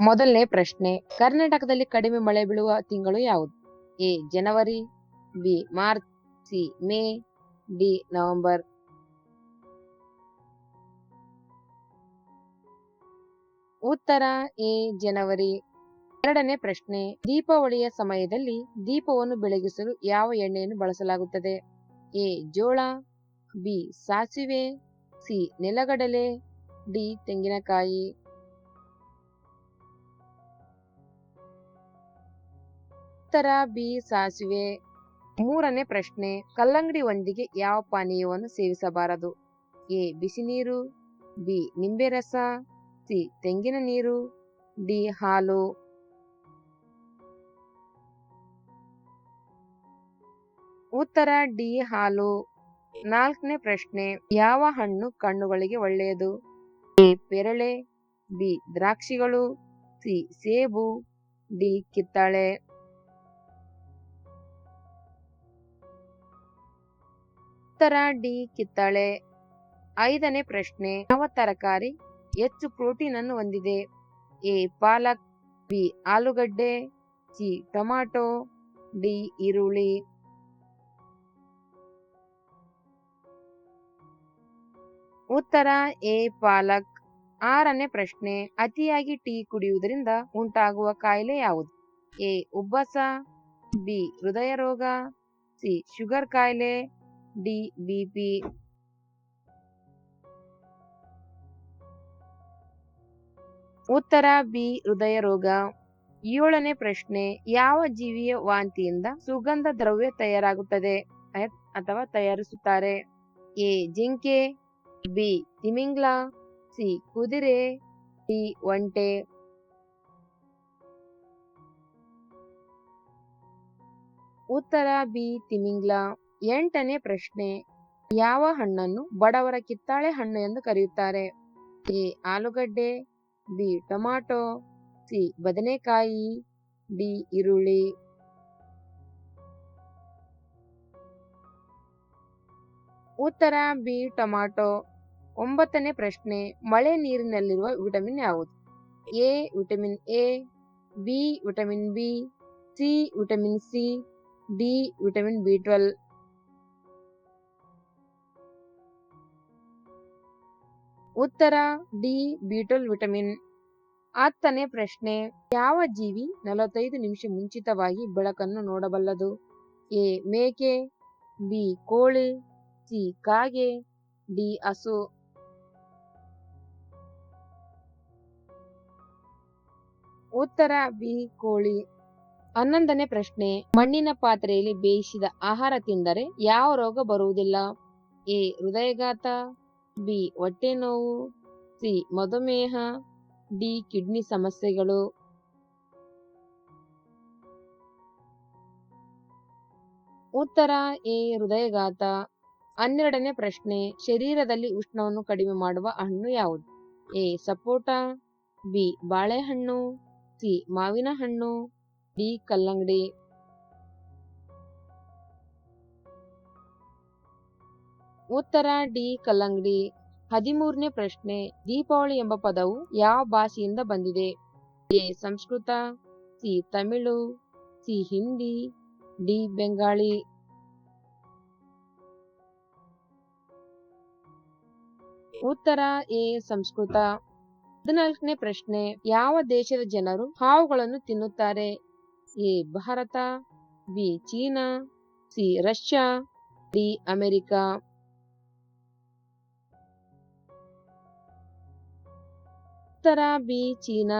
ಮೊದಲನೇ ಪ್ರಶ್ನೆ, ಕರ್ನಾಟಕದಲ್ಲಿ ಕಡಿಮೆ ಮಳೆ ಬೀಳುವ ತಿಂಗಳು ಯಾವುದು? A, January, B, March, C, May, D, November. ಉತ್ತರ, ಎ, ಜನವರಿ. ಎರಡನೇ ಪ್ರಶ್ನೆ, ದೀಪಾವಳಿಯ ಸಮಯದಲ್ಲಿ ದೀಪವನ್ನು ಬೆಳಗಿಸಲು ಯಾವ ಎಣ್ಣೆಯನ್ನು ಬಳಸಲಾಗುತ್ತದೆ? ಎ, ಜೋಳ, ಬಿ, ಸಾಸಿವೆ, ಸಿ, ನೆಲಗಡಲೆ, ಡಿ, ತೆಂಗಿನಕಾಯಿ. ಉತ್ತರ ಬಿ ಸಾಸಿವೆ. ಮೂರನೇ ಪ್ರಶ್ನೆ, ಕಲ್ಲಂಗಡಿ ಒಂದಿಗೆ ಯಾವ ಪಾನೀಯವನ್ನು ಸೇವಿಸಬಾರದು? ಎ, ಬಿಸಿ ನೀರು, ಬಿ, ನಿಂಬೆ ರಸ, ಸಿ, ತೆಂಗಿನ ನೀರು, ಡಿ, ಹಾಲು. ಉತ್ತರ ಡಿ, ಹಾಲು. ನಾಲ್ಕನೇ ಪ್ರಶ್ನೆ, ಯಾವ ಹಣ್ಣು ಕಣ್ಣುಗಳಿಗೆ ಒಳ್ಳೆಯದು? ಎ ಪೆರಳೆ ಬಿ, ದ್ರಾಕ್ಷಿಗಳು, ಸಿ, ಸೇಬು, ಡಿ, ಕಿತ್ತಳೆ. ಉತ್ತರ ಡಿ ಕಿತ್ತಳೆ. ಐದನೇ ಪ್ರಶ್ನೆ, ಯಾವ ತರಕಾರಿ ಹೆಚ್ಚು ಪ್ರೋಟೀನ್ ಅನ್ನು ಹೊಂದಿದೆ? ಎ, ಪಾಲಕ್, ಬಿ, ಆಲೂಗಡ್ಡೆ, ಸಿ, ಟೊಮಾಟೊ, ಡಿ, ಈರುಳ್ಳಿ. ಉತ್ತರ, ಎ, ಪಾಲಕ್. ಆರನೇ ಪ್ರಶ್ನೆ, ಅತಿಯಾಗಿ ಟೀ ಕುಡಿಯುವುದರಿಂದ ಉಂಟಾಗುವ ಕಾಯಿಲೆ ಯಾವುದು? ಎ, ಉಬ್ಬಸ, ಬಿ ಹೃದಯ ರೋಗ ಸಿ, ಶುಗರ್ ಕಾಯಿಲೆ. ಡಿ ಬಿಪಿ ಉತ್ತರ, ಬಿ. ಹೃದಯ ರೋಗ. ಏಳನೇ ಪ್ರಶ್ನೆ, ಯಾವ ಜೀವಿಯ ವಾಂತಿಯಿಂದ ಸುಗಂಧ ದ್ರವ್ಯ ತಯಾರಾಗುತ್ತದೆ? ಅಥವಾ ತಯಾರಿಸುತ್ತಾರೆ. ಎ, ಜಿಂಕೆ. ಬಿ, ತಿಮಿಂಗ್ಲ. ಸಿ, ಕುದುರೆ. ಡಿ, ಒಂಟೆ. ಉತ್ತರ, ಬಿ, ತಿಮಿಂಗ್ಲ. ಎಂಟನೇ ಪ್ರಶ್ನೆ, ಯಾವ ಹಣ್ಣನ್ನು ಬಡವರ ಕಿತ್ತಾಳೆ ಹಣ್ಣು ಎಂದು ಕರೆಯುತ್ತಾರೆ? ಎ, ಆಲೂಗಡ್ಡೆ, ಬಿ, ಟೊಮಾಟೊ, ಸಿ, ಬದನೆಕಾಯಿ, ಡಿ, ಈರುಳ್ಳಿ. ಉತ್ತರ, ಬಿ, ಟೊಮಾಟೊ. ಒಂಬತ್ತನೇ ಪ್ರಶ್ನೆ, ಮಳೆ ನೀರಿನಲ್ಲಿರುವ ವಿಟಮಿನ್ ಯಾವುದು? A, vitamin A, B, vitamin B, C, vitamin C, D, vitamin B twelve. ಉತ್ತರ ಡಿ, ಬೀಟಲ್ ವಿಟಮಿನ್. ಹತ್ತನೇ ಪ್ರಶ್ನೆ, ಯಾವ ಜೀವಿ ನಲವತ್ತೈದು ನಿಮಿಷ ಮುಂಚಿತವಾಗಿ ಬೆಳಕನ್ನು ನೋಡಬಲ್ಲದು? ಎ, ಮೇಕೆ, ಬಿ, ಕೋಳಿ, ಸಿ, ಕಾಗೆ, ಡಿ, ಹಸು. ಉತ್ತರ ಬಿ, ಕೋಳಿ. ಹನ್ನೊಂದನೇ ಪ್ರಶ್ನೆ, ಮಣ್ಣಿನ ಪಾತ್ರೆಯಲ್ಲಿ ಬೇಯಿಸಿದ ಆಹಾರ ತಿಂದರೆ ಯಾವ ರೋಗ ಬರುವುದಿಲ್ಲ? ಎ, ಹೃದಯಘಾತ ಬಿ, ಹೊಟ್ಟೆ ನೋವು, ಸಿ, ಮಧುಮೇಹ, ಡಿ, ಕಿಡ್ನಿ ಸಮಸ್ಯೆಗಳು. ಉತ್ತರ, ಎ, ಹೃದಯಘಾತ. ಹನ್ನೆರಡನೇ ಪ್ರಶ್ನೆ, ಶರೀರದಲ್ಲಿ ಉಷ್ಣವನ್ನು ಕಡಿಮೆ ಮಾಡುವ ಹಣ್ಣು ಯಾವುದು? ಎ, ಸಪೋಟ, ಬಿ, ಬಾಳೆಹಣ್ಣು, ಸಿ, ಮಾವಿನ ಹಣ್ಣು, ಡಿ, ಕಲ್ಲಂಗಡಿ. ಉತ್ತರ ಡಿ ಕಲ್ಲಂಗಡಿ. ಹದಿಮೂರನೇ ಪ್ರಶ್ನೆ, ದೀಪಾವಳಿ ಎಂಬ ಪದವು ಯಾವ ಭಾಷೆಯಿಂದ ಬಂದಿದೆ? A, Sanskrit, C, Tamil, C, Hindi, D, Bengali. ಉತ್ತರ ಎ, ಸಂಸ್ಕೃತ. ಹದಿನಾಲ್ಕನೇ ಪ್ರಶ್ನೆ, ಯಾವ ದೇಶದ ಜನರು ಹಾವುಗಳನ್ನು ತಿನ್ನುತ್ತಾರೆ? A, Bharat, B, China, C, Russia, D, America. ಉತ್ತರ ಬಿ, ಚೀನಾ.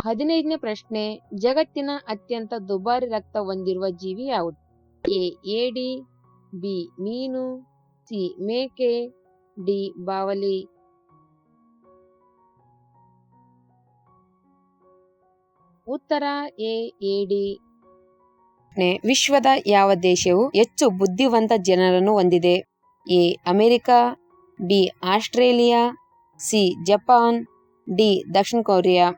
ಹದಿನೈದನೇ ಪ್ರಶ್ನೆ, ಜಗತ್ತಿನ ಅತ್ಯಂತ ದುಬಾರಿ ರಕ್ತ ಹೊಂದಿರುವ ಜೀವಿ ಯಾವುದು? ಎ ಏಡಿ ಬಿ, ಮೀನು, ಸಿ, ಮೇಕೆ, ಡಿ, ಬಾವಲಿ. ಉತ್ತರ ಎ ಏಡಿ ವಿಶ್ವದ ಯಾವ ದೇಶವು ಹೆಚ್ಚು ಬುದ್ಧಿವಂತ ಜನರನ್ನು ಹೊಂದಿದೆ? A, America, B, Australia, C, Japan. D, Dakshina Korea.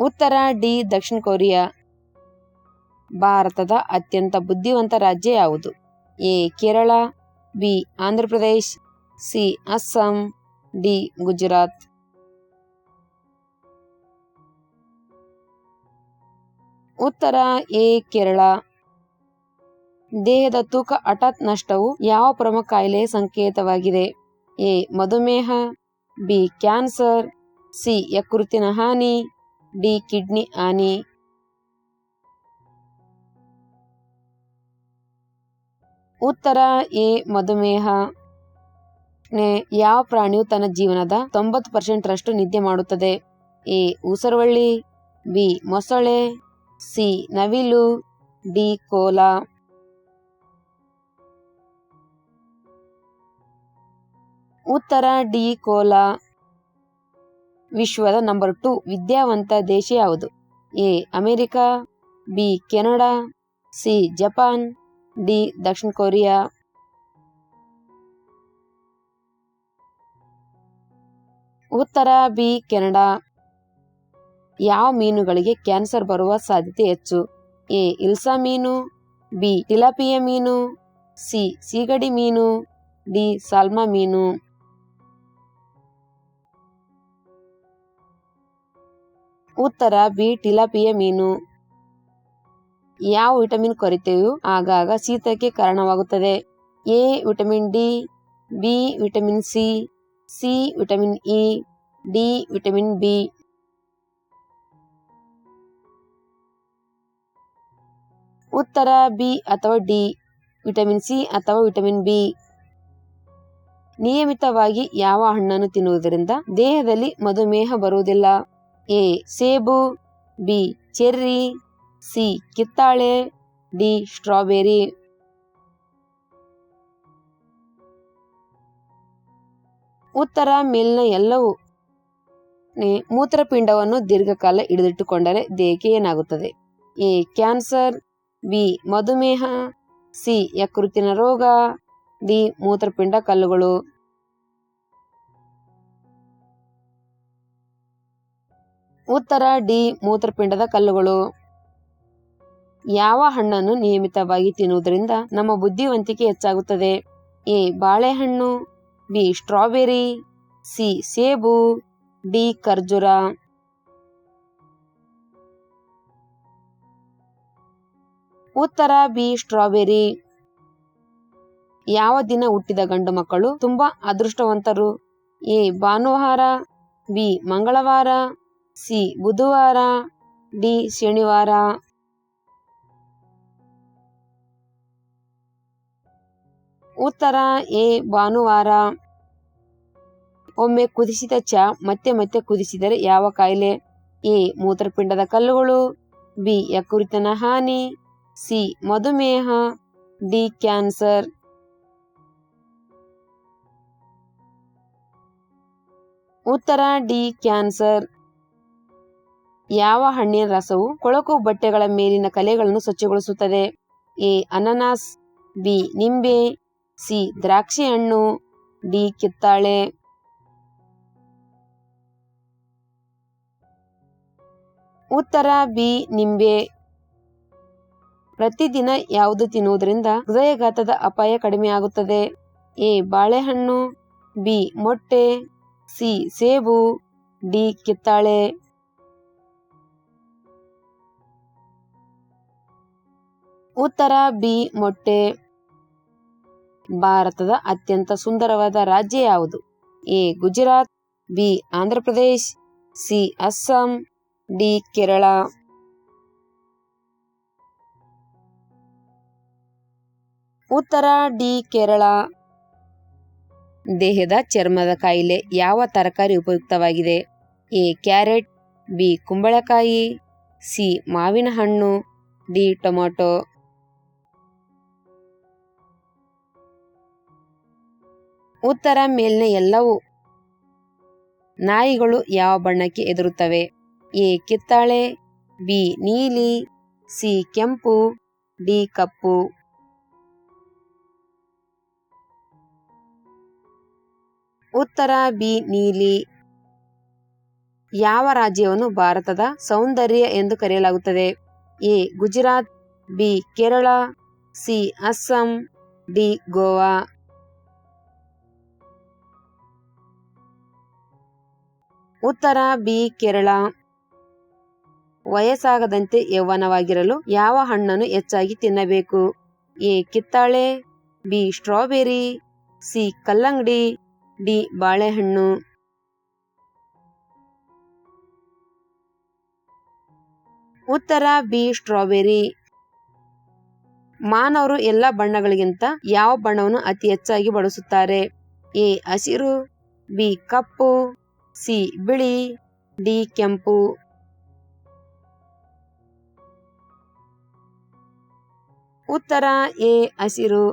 ಉತ್ತರ ಡಿ, ದಕ್ಷಿಣ ಕೊರಿಯಾ. ಭಾರತದ ಅತ್ಯಂತ ಬುದ್ಧಿವಂತ ರಾಜ್ಯ ಯಾವುದು? A, Kerala, B, Andhra Pradesh, C, Assam, D, Gujarat. ಉತ್ತರ ಎ, ಕೇರಳ. ದೇಹದ ತೂಕ ಹಠಾತ್ ನಷ್ಟವು ಯಾವ ಪ್ರಮುಖ ಕಾಯಿಲೆಯ ಸಂಕೇತವಾಗಿದೆ? ಎ. ಮಧುಮೇಹ, ಬಿ. Cancer, C. ಯಕೃತಿನ ಹಾನಿ, ಡಿ. ಕಿಡ್ನಿ ಹಾನಿ. ಉತ್ತರ, ಎ. ಮಧುಮೇಹ. ಯಾವ ಪ್ರಾಣಿಯು ತನ್ನ ಜೀವನದ ತೊಂಬತ್ತು ಪರ್ಸೆಂಟ್ ರಷ್ಟು ನಿದ್ದೆ ಮಾಡುತ್ತದೆ? ಎ. ಉಸರವಳ್ಳಿ, ಬಿ. ಮೊಸಳೆ, ಸಿ. ನವಿಲು, ಡಿ. ಕೋಲ. ಉತ್ತರ ಡಿ ಕೋಲಾ ವಿಶ್ವದ ನಂಬರ್ ಟು, ವಿದ್ಯಾವಂತ ದೇಶ ಯಾವುದು? A, America, B, Canada, C, Japan, D, Dakshina Korea. ಉತ್ತರ ಬಿ, ಕೆನಡಾ. ಯಾವ ಮೀನುಗಳಿಗೆ ಕ್ಯಾನ್ಸರ್ ಬರುವ ಸಾಧ್ಯತೆ ಹೆಚ್ಚು? ಎ, ಇಲ್ಸಾ ಮೀನು, ಬಿ, ಟಿಲಾಪಿಯ ಮೀನು, ಸಿ, ಸೀಗಡಿ ಮೀನು, ಡಿ, ಸಾಲ್ಮಾ ಮೀನು. ಉತ್ತರ ಬಿ, ಟಿಲಾಪಿಯ ಮೀನು. ಯಾವ ವಿಟಮಿನ್ ಕೊರತೆಯು ಆಗಾಗ ಶೀತಕ್ಕೆ ಕಾರಣವಾಗುತ್ತದೆ? A, vitamin D, B, vitamin C C, vitamin E, D, vitamin B. ಉತ್ತರ ಬಿ ಅಥವಾ ಡಿ, ವಿಟಮಿನ್ ಸಿ ಅಥವಾ ವಿಟಮಿನ್ ಬಿ. ನಿಯಮಿತವಾಗಿ ಯಾವ ಹಣ್ಣನ್ನು ತಿನ್ನುವುದರಿಂದ ದೇಹದಲ್ಲಿ ಮಧುಮೇಹ ಬರುವುದಿಲ್ಲ. ಎ ಸೇಬು, ಬಿ ಚೆರ್ರಿ, ಸಿ ಕಿತ್ತಾಳೆ, ಡಿ ಸ್ಟ್ರಾಬೆರಿ. ಉತ್ತರ ಮೇಲಿನ ಎಲ್ಲವೂ ಮೂತ್ರಪಿಂಡವನ್ನು ದೀರ್ಘಕಾಲ ಹಿಡಿದಿಟ್ಟುಕೊಂಡರೆ ದೇಹಕ್ಕೆ ಏನಾಗುತ್ತದೆ? ಎ ಕ್ಯಾನ್ಸರ್, ಬಿ ಮಧುಮೇಹ, ಸಿ ಯಕೃತ್ತಿನ ರೋಗ, ಡಿ ಮೂತ್ರಪಿಂಡ ಕಲ್ಲುಗಳು. ಉತ್ತರ ಡಿ ಮೂತ್ರಪಿಂಡದ ಕಲ್ಲುಗಳು. ಯಾವ ಹಣ್ಣನ್ನು ನಿಯಮಿತವಾಗಿ ತಿನ್ನುವುದರಿಂದ ನಮ್ಮ ಬುದ್ಧಿವಂತಿಕೆ ಹೆಚ್ಚಾಗುತ್ತದೆ? ಎ. ಬಾಳೆಹಣ್ಣು. ಬಿ. ಸ್ಟ್ರಾಬೆರಿ. ಸಿ. ಸೇಬು. ಡಿ. ಖರ್ಜೂರ. ಉತ್ತರ ಬಿ. ಸ್ಟ್ರಾಬೆರಿ. ಯಾವ ದಿನ ಹುಟ್ಟಿದ ಗಂಡು ಮಕ್ಕಳು ತುಂಬಾ ಅದೃಷ್ಟವಂತರು? ಎ. ಭಾನುವಾರ. ಬಿ. ಮಂಗಳವಾರ. ಸಿ. ಬುಧವಾರ, ಡಿ. ಶನಿವಾರ. ಉತ್ತರ, ಎ. ಭಾನುವಾರ. ಒಮ್ಮೆ ಕುದಿಸಿದ ಚಾ, ಮತ್ತೆ ಮತ್ತೆ ಕುದಿಸಿದರೆ ಯಾವ ಕಾಯಿಲೆ? ಎ. ಮೂತ್ರಪಿಂಡದ ಕಲ್ಲುಗಳು. ಬಿ. ಯಕುರಿತನ ಹಾನಿ. ಸಿ. ಮಧುಮೇಹ. ಡಿ. ಕ್ಯಾನ್ಸರ್. ಉತ್ತರ, ಡಿ. ಕ್ಯಾನ್ಸರ್. ಯಾವ ಹಣ್ಣಿನ ರಸವು ಕೊಳಕು ಬಟ್ಟೆಗಳ ಮೇಲಿನ ಕಲೆಗಳನ್ನು ಸ್ವಚ್ಛಗೊಳಿಸುತ್ತದೆ? ಎ. ಅನಾನಸ್, ಬಿ. ನಿಂಬೆ, ಸಿ. ದ್ರಾಕ್ಷಿ ಹಣ್ಣು ಡಿ. ಕಿತ್ತಾಳೆ. ಉತ್ತರ, ಬಿ. ನಿಂಬೆ. ಪ್ರತಿದಿನ ಯಾವುದು ತಿನ್ನುವುದರಿಂದ ಹೃದಯಘಾತದ ಅಪಾಯ ಕಡಿಮೆ ಆಗುತ್ತದೆ ಎ. ಬಾಳೆಹಣ್ಣು, ಬಿ. ಮೊಟ್ಟೆ, ಸಿ. ಸೇಬು, ಡಿ. ಕಿತ್ತಾಳೆ. ಉತ್ತರ ಬಿ ಮೊಟ್ಟೆ ಭಾರತದ ಅತ್ಯಂತ ಸುಂದರವಾದ ರಾಜ್ಯ ಯಾವುದು? A. Gujarat, B. Andhra Pradesh C. Assam, D. Kerala. ಉತ್ತರ ಡಿ. ಕೇರಳ. ದೇಹದ ಚರ್ಮದ ಕಾಯಿಲೆ ಯಾವ ತರಕಾರಿ ಉಪಯುಕ್ತವಾಗಿದೆ? ಎ. Carrot, B. ಕುಂಬಳಕಾಯಿ, ಸಿ. ಮಾವಿನ ಹಣ್ಣು, ಡಿ. ಟೊಮೊಟೊ. ಉತ್ತರ ಮೇಲಿನ ಎಲ್ಲವೂ ನಾಯಿಗಳು ಯಾವ ಬಣ್ಣಕ್ಕೆ ಎದುರುತ್ತವೆ ಎ. ಕಿತ್ತಾಳೆ, ಬಿ. ನೀಲಿ, ಸಿ. ಕೆಂಪು, ಡಿ. ಕಪ್ಪು. ಉತ್ತರ, ಬಿ. ನೀಲಿ. ಯಾವ ರಾಜ್ಯವನ್ನು ಭಾರತದ ಸೌಂದರ್ಯ ಎಂದು ಕರೆಯಲಾಗುತ್ತದೆ? A. Gujarat, B. Kerala, C. Assam, D. Goa. ಉತ್ತರ ಬಿ, ಕೇರಳ. ವಯಸ್ಸಾಗದಂತೆ ಯೌವನವಾಗಿರಲು ಯಾವ ಹಣ್ಣನ್ನು ಹೆಚ್ಚಾಗಿ ತಿನ್ನಬೇಕು? ಎ, ಕಿತ್ತಾಳೆ, ಬಿ, ಸ್ಟ್ರಾಬೆರಿ, ಸಿ, ಕಲ್ಲಂಗಡಿ, ಡಿ, ಬಾಳೆಹಣ್ಣು. ಉತ್ತರ ಬಿ, ಸ್ಟ್ರಾಬೆರಿ. ಮಾನವರು ಎಲ್ಲ ಬಣ್ಣಗಳಿಗಿಂತ ಯಾವ ಬಣ್ಣವನ್ನು ಅತಿ ಹೆಚ್ಚಾಗಿ ಬಳಸುತ್ತಾರೆ? ಎ, ಹಸಿರು, ಬಿ, ಕಪ್ಪು. ಸಿ ಬಿಳಿ ಡಿ ಕೆಂಪು. ಉತ್ತರ ಎ ಹಸಿರು.